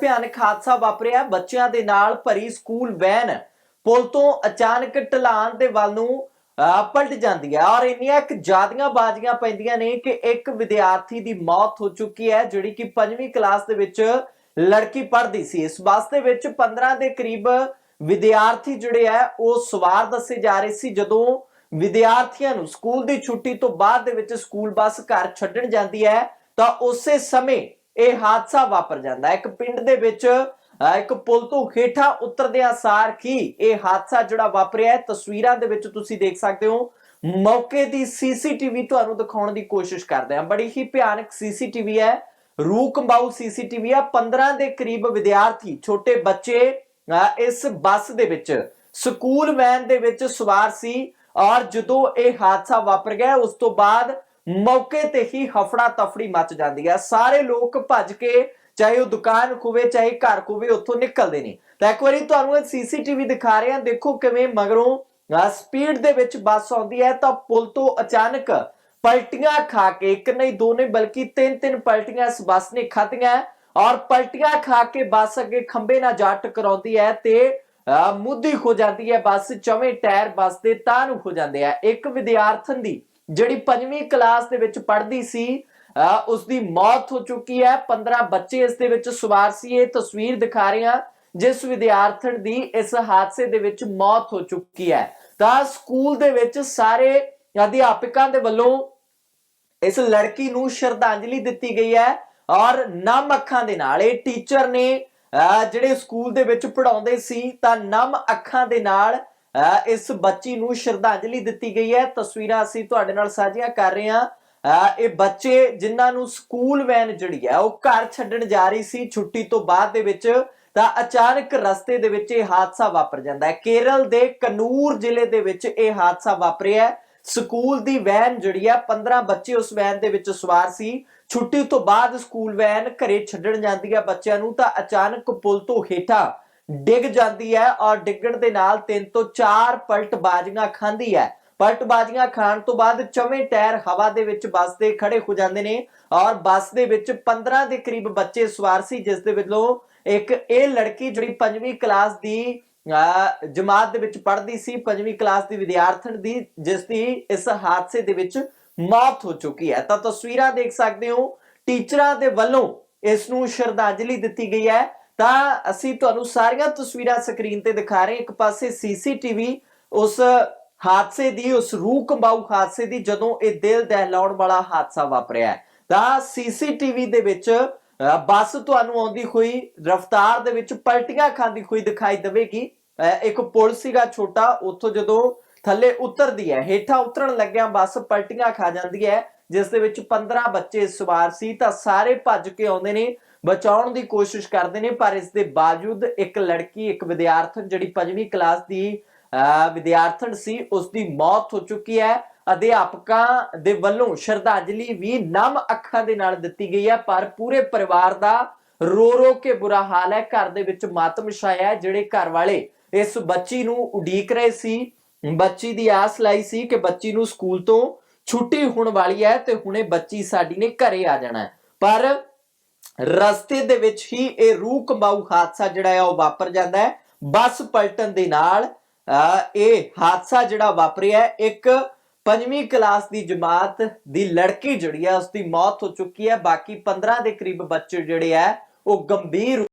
ਭਿਆਨਕ ਹਾਦਸਾ ਵਾਪਰਿਆ। ਬੱਚਿਆਂ ਦੇ ਨਾਲ ਭਰੀ ਸਕੂਲ ਵੈਨ। ਪੁਲ ਤੋਂ ਅਚਾਨਕ ਢਲਾਨ ਦੇ ਵੱਲ ਨੂੰ ਪਲਟ ਜਾਂਦੀ ਹੈ। ਔਰ ਇੰਨੀਆਂ ਕੁ ਜ਼ਿਆਦੀਆਂ ਬਾਜ਼ੀਆਂ ਪੈਂਦੀਆਂ ਨੇ ਕਿ ਇੱਕ ਵਿਦਿਆਰਥੀ ਦੀ ਮੌਤ ਹੋ ਚੁੱਕੀ ਹੈ, ਜਿਹੜੀ ਕਿ 5ਵੀਂ ਕਲਾਸ ਦੇ ਵਿੱਚ ਲੜਕੀ ਪੜ੍ਹਦੀ ਸੀ। ਇਸ ਬੱਸ ਦੇ ਵਿੱਚ 15 ਦੇ ਕਰੀਬ ਵਿਦਿਆਰਥੀ ਜਿਹੜੇ ਆ ਉਹ ਸਵਾਰ ਦੱਸੇ ਜਾ ਰਹੇ ਸੀ। ਜਦੋਂ ਵਿਦਿਆਰਥੀਆਂ ਨੂੰ ਸਕੂਲ ਦੀ ਛੁੱਟੀ ਤੋਂ ਬਾਅਦ ਦੇ ਵਿੱਚ ਸਕੂਲ ਬੱਸ ਘਰ ਛੱਡਣ ਜਾਂਦੀ ਹੈ, ਤਾਂ ਉਸੇ ਸਮੇਂ ਇਹ ਹਾਦਸਾ ਵਾਪਰ ਜਾਂਦਾ ਇੱਕ ਪਿੰਡ ਦੇ ਵਿੱਚ ਇੱਕ ਪੁਲ ਤੋਂ ਹੇਠਾਂ ਉਤਰਦਿਆਂ ਸਾਰ ਹੀ ਇਹ ਹਾਦਸਾ ਜਿਹੜਾ ਵਾਪਰਿਆ ਹੈ। ਤਸਵੀਰਾਂ ਦੇ ਵਿੱਚ ਤੁਸੀਂ ਦੇਖ ਸਕਦੇ ਹੋ। ਮੌਕੇ ਦੀ ਸੀਸੀਟੀਵੀ ਤੁਹਾਨੂੰ ਦਿਖਾਉਣ ਦੀ ਕੋਸ਼ਿਸ਼ ਕਰਦੇ ਹਾਂ। ਬੜੀ ਹੀ ਭਿਆਨਕ ਸੀਸੀਟੀਵੀ ਹੈ। ਰੂਹ ਕੰਬਾਊ ਸੀਸੀਟੀਵੀ ਹੈ 15 ਦੇ ਕਰੀਬ ਵਿਦਿਆਰਥੀ ਛੋਟੇ ਬੱਚੇ ਅਹ, ਇਸ ਬੱਸ ਦੇ ਵਿੱਚ ਸਕੂਲ ਵੈਨ ਦੇ ਵਿੱਚ ਸਵਾਰ ਸੀ ਔਰ ਜਦੋਂ ਇਹ ਹਾਦਸਾ ਵਾਪਰ ਗਿਆ ਉਸ ਤੋਂ ਬਾਅਦ ਮੌਕੇ ਤੇ ਹੀ ਹਫੜਾ ਤਫੜੀ ਮਚ ਜਾਂਦੀ ਹੈ ਸਾਰੇ ਲੋਕ ਭੱਜ ਕੇ ਚਾਹੇ ਉਹ ਦੁਕਾਨ ਖੋਵੇ ਚਾਹੇ ਘਰ ਖੋਵੇ ਉੱਥੋਂ ਨਿਕਲਦੇ ਨੇ। ਤਾਂ ਇੱਕ ਵਾਰੀ ਤੁਹਾਨੂੰ ਇਹ ਸੀਸੀਟੀਵੀ ਦਿਖਾ ਰਹੇ ਹਾਂ। ਦੇਖੋ ਕਿਵੇਂ ਮਗਰੋਂ ਸਪੀਡ ਦੇ ਵਿੱਚ ਬੱਸ ਆਉਂਦੀ ਹੈ ਤਾਂ ਪੁਲ ਤੋਂ ਅਚਾਨਕ ਪਲਟੀਆਂ ਖਾ ਕੇ ਇੱਕ ਨਹੀਂ ਦੋ ਨਹੀਂ ਬਲਕਿ ਤਿੰਨ ਤਿੰਨ ਪਲਟੀਆਂ ਇਸ ਬੱਸ ਨੇ ਖਾਧੀਆਂ ਔਰ ਪਲਟੀਆਂ ਖਾ ਕੇ ਬੱਸ ਅੱਗੇ ਖੰਬੇ ਨਾਲ ਜਾ ਟਕਰਾਉਂਦੀ ਹੈ ਤੇ ਅਹ, ਮੁੱਦੀ ਹੋ ਜਾਂਦੀ ਹੈ। ਬੱਸ ਚਵੇਂ ਟਾਇਰ ਬੱਸ ਦੇ ਤਾਂ ਨੂੰ ਹੋ ਜਾਂਦੇ ਆ। ਇੱਕ ਵਿਦਿਆਰਥਣ ਦੀ ਜਿਹੜੀ ਪੰਜਵੀਂ ਕਲਾਸ ਦੇ ਵਿੱਚ ਪੜ੍ਹਦੀ ਸੀ ਅਹ, ਉਸ ਦੀ ਮੌਤ ਹੋ ਚੁੱਕੀ ਹੈ। 15 ਬੱਚੇ ਇਸ ਦੇ ਵਿੱਚ ਸਵਾਰ ਸੀ। ਇਹ ਤਸਵੀਰ ਦਿਖਾ ਰਹੇ ਹਾਂ ਜਿਸ ਵਿਦਿਆਰਥਣ ਦੀ ਇਸ ਹਾਦਸੇ ਦੇ ਵਿੱਚ ਮੌਤ ਹੋ ਚੁੱਕੀ ਹੈ। ਤਾਂ ਸਕੂਲ ਦੇ ਵਿੱਚ ਸਾਰੇ ਅਧਿਆਪਕਾਂ ਦੇ ਵੱਲੋਂ ਇਸ ਲੜਕੀ ਨੂੰ ਸ਼ਰਧਾਂਜਲੀ ਦਿੱਤੀ ਗਈ ਹੈ ਔਰ ਨਮ ਅੱਖਾਂ ਦੇ ਨਾਲ ਇਹ ਟੀਚਰ ਨੇ ਅਹ, ਜਿਹੜੇ ਸਕੂਲ ਦੇ ਵਿੱਚ ਪੜਾਉਂਦੇ ਸੀ ਤਾਂ ਨਮ ਅੱਖਾਂ ਦੇ ਨਾਲ ਇਸ ਬੱਚੀ ਨੂੰ ਸ਼ਰਧਾਂਜਲੀ ਦਿੱਤੀ ਗਈ ਹੈ। ਤਸਵੀਰਾਂ ਅਸੀਂ ਤੁਹਾਡੇ ਨਾਲ ਸਾਂਝੀਆਂ ਕਰ ਰਹੇ ਹਾਂ। ਇਹ ਬੱਚੇ ਜਿਨ੍ਹਾਂ ਨੂੰ ਸਕੂਲ ਵੈਨ ਜਿਹੜੀ ਹੈ, ਉਹ ਘਰ ਛੱਡਣ ਜਾ ਰਹੀ ਸੀ। ਛੁੱਟੀ ਤੋਂ ਬਾਅਦ ਦੇ ਵਿੱਚ ਤਾਂ ਅਚਾਨਕ ਰਸਤੇ ਦੇ ਵਿੱਚ ਇਹ ਹਾਦਸਾ ਵਾਪਰ ਜਾਂਦਾ ਹੈ। ਕੇਰਲ ਦੇ ਕਨੂਰ ਜ਼ਿਲ੍ਹੇ ਦੇ ਵਿੱਚ ਇਹ ਹਾਦਸਾ ਵਾਪਰਿਆ ਸਕੂਲ ਦੀ ਵੈਨ ਜਿਹੜੀ ਆ 15 ਬੱਚੇ ਉਸ ਵੈਨ ਦੇ ਵਿੱਚ ਸਵਾਰ ਸੀ। ਛੁੱਟੀ ਤੋਂ ਬਾਅਦ ਸਕੂਲ ਵੈਨ ਘਰੇ ਛੱਡਣ ਜਾਂਦੀ ਹੈ ਬੱਚਿਆਂ ਨੂੰ ਤਾਂ ਅਚਾਨਕ ਪੁਲ ਤੋਂ ਹੇਠਾਂ ਡਿੱਗ ਜਾਂਦੀ ਹੈ ਔਰ ਡਿੱਗਣ ਦੇ ਨਾਲ ਤਿੰਨ ਤੋਂ ਚਾਰ ਪਲਟ ਬਾਜ਼ੀਆਂ ਖਾਂਦੀ ਹੈ। ਪਲਟ ਬਾਜ਼ੀਆਂ ਖਾਣ ਤੋਂ ਬਾਅਦ ਚਵੇਂ ਟਾਇਰ ਹਵਾ ਦੇ ਵਿੱਚ ਬੱਸ ਦੇ ਖੜੇ ਹੋ ਜਾਂਦੇ ਨੇ ਔਰ ਬੱਸ ਦੇ ਵਿੱਚ 15 ਦੇ ਕਰੀਬ ਬੱਚੇ ਸਵਾਰ ਸੀ, ਜਿਸ ਦੇ ਵਿੱਚੋਂ ਇੱਕ ਇਹ ਲੜਕੀ ਜਿਹੜੀ ਪੰਜਵੀਂ ਕਲਾਸ ਦੀ, ਅਹ, ਜਮਾਤ ਦੇ ਵਿੱਚ ਪੜ੍ਹਦੀ ਸੀ, ਪੰਜਵੀਂ ਕਲਾਸ ਦੀ ਵਿਦਿਆਰਥਣ ਦੀ, ਜਿਸ ਦੀ ਇਸ ਹਾਦਸੇ ਦੇ ਵਿੱਚ ਮੌਤ ਹੋ ਚੁੱਕੀ ਹੈ। ਤਾਂ ਤਸਵੀਰਾਂ ਦੇਖ ਸਕਦੇ ਹੋ। ਟੀਚਰਾਂ ਦੇ ਵੱਲੋਂ ਇਸ ਨੂੰ ਸ਼ਰਧਾਂਜਲੀ ਦਿੱਤੀ ਗਈ ਹੈ। ਤਾਂ ਅਸੀਂ ਤੁਹਾਨੂੰ ਸਾਰੀਆਂ ਤਸਵੀਰਾਂ ਸਕਰੀਨ ਤੇ ਦਿਖਾ ਰਹੇ ਇੱਕ ਪਾਸੇ ਸੀਸੀਟੀਵੀ ਉਸ ਹਾਦਸੇ ਦੀ ਉਸ ਰੂਹ ਕੰਬਾਊ ਹਾਦਸੇ ਦੀ ਜਦੋਂ ਇਹ ਦਿਲ ਦਹਿਲਾਉਣ ਵਾਲਾ ਹਾਦਸਾ ਵਾਪਰਿਆ ਹੈ। ਤਾਂ ਸੀਸੀਟੀਵੀ ਦੇ ਵਿੱਚ ਬੱਸ ਤੁਹਾਨੂੰ ਆਉਂਦੀ ਹੋਈ ਰਫ਼ਤਾਰ ਦੇ ਵਿੱਚ ਪਲਟੀਆਂ ਖਾਂਦੀ ਹੋਈ ਦਿਖਾਈ ਦੇਵੇਗੀ। ਅਹ, ਇੱਕ ਪੁਲ ਸੀਗਾ ਛੋਟਾ ਉੱਥੋਂ ਜਦੋਂ ਥੱਲੇ ਉਤਰਦੀ ਹੈ ਹੇਠਾਂ ਉਤਰਨ ਲੱਗਿਆ ਬੱਸ ਪਲਟੀਆਂ ਖਾ ਜਾਂਦੀ ਹੈ ਜਿਸ ਦੇ ਵਿੱਚ 15 ਬੱਚੇ ਸਵਾਰ ਸੀ ਤਾਂ ਸਾਰੇ ਭੱਜ ਕੇ ਆਉਂਦੇ ਨੇ। ਬਚਾਉਣ ਦੀ ਕੋਸ਼ਿਸ਼ ਕਰਦੇ ਨੇ ਪਰ ਇਸ ਦੇ ਬਾਵਜੂਦ ਇੱਕ ਲੜਕੀ ਇੱਕ ਵਿਦਿਆਰਥਣ ਜਿਹੜੀ ਪੰਜਵੀਂ ਕਲਾਸ ਦੀ ਅਹ, ਵਿਦਿਆਰਥਣ ਸੀ ਉਸ ਦੀ ਮੌਤ ਹੋ ਚੁੱਕੀ ਹੈ। ਅਧਿਆਪਕਾਂ ਦੇ ਵੱਲੋਂ ਸ਼ਰਧਾਂਜਲੀ ਵੀ ਨਮ ਅੱਖਾਂ ਦੇ ਨਾਲ ਦਿੱਤੀ ਗਈ ਹੈ ਪਰ ਪੂਰੇ ਪਰਿਵਾਰ ਦਾ ਰੋ ਰੋ ਕੇ ਬੁਰਾ ਹਾਲ ਹੈ। ਘਰ ਦੇ ਵਿੱਚ ਮਾਤਮ ਛਾਇਆ ਹੈ ਜਿਹੜੇ ਘਰ ਵਾਲੇ ਇਸ ਬੱਚੀ ਨੂੰ ਉਡੀਕ ਰਹੇ ਸੀ। ਬੱਚੀ ਦੀ ਆਸ ਲਾਈ ਸੀ ਕਿ ਬੱਚੀ ਨੂੰ ਸਕੂਲ ਤੋਂ ਛੁੱਟੀ ਹੋਣ ਵਾਲੀ ਹੈ ਤੇ ਹੁਣੇ ਬੱਚੀ ਸਾਡੀ ਨੇ ਘਰੇ ਆ ਜਾਣਾ ਪਰ ਰਸਤੇ ਦੇ ਵਿੱਚ ਹੀ ਇਹ ਰੂਹ ਕੰਬਾਊ ਹਾਦਸਾ ਜਿਹੜਾ ਹੈ ਉਹ ਵਾਪਰ ਜਾਂਦਾ ਹੈ। ਬੱਸ ਪਲਟਣ ਦੇ ਨਾਲ ਅਹ, ਇਹ ਹਾਦਸਾ ਜਿਹੜਾ ਵਾਪਰਿਆ ਇੱਕ ਪੰਜਵੀਂ ਕਲਾਸ ਦੀ ਜਮਾਤ ਦੀ ਲੜਕੀ ਜਿਹੜੀ ਹੈ ਉਸ ਦੀ ਮੌਤ ਹੋ ਚੁੱਕੀ ਹੈ। ਬਾਕੀ 15 ਦੇ ਕਰੀਬ ਬੱਚੇ ਜਿਹੜੇ ਹੈ ਉਹ ਗੰਭੀਰ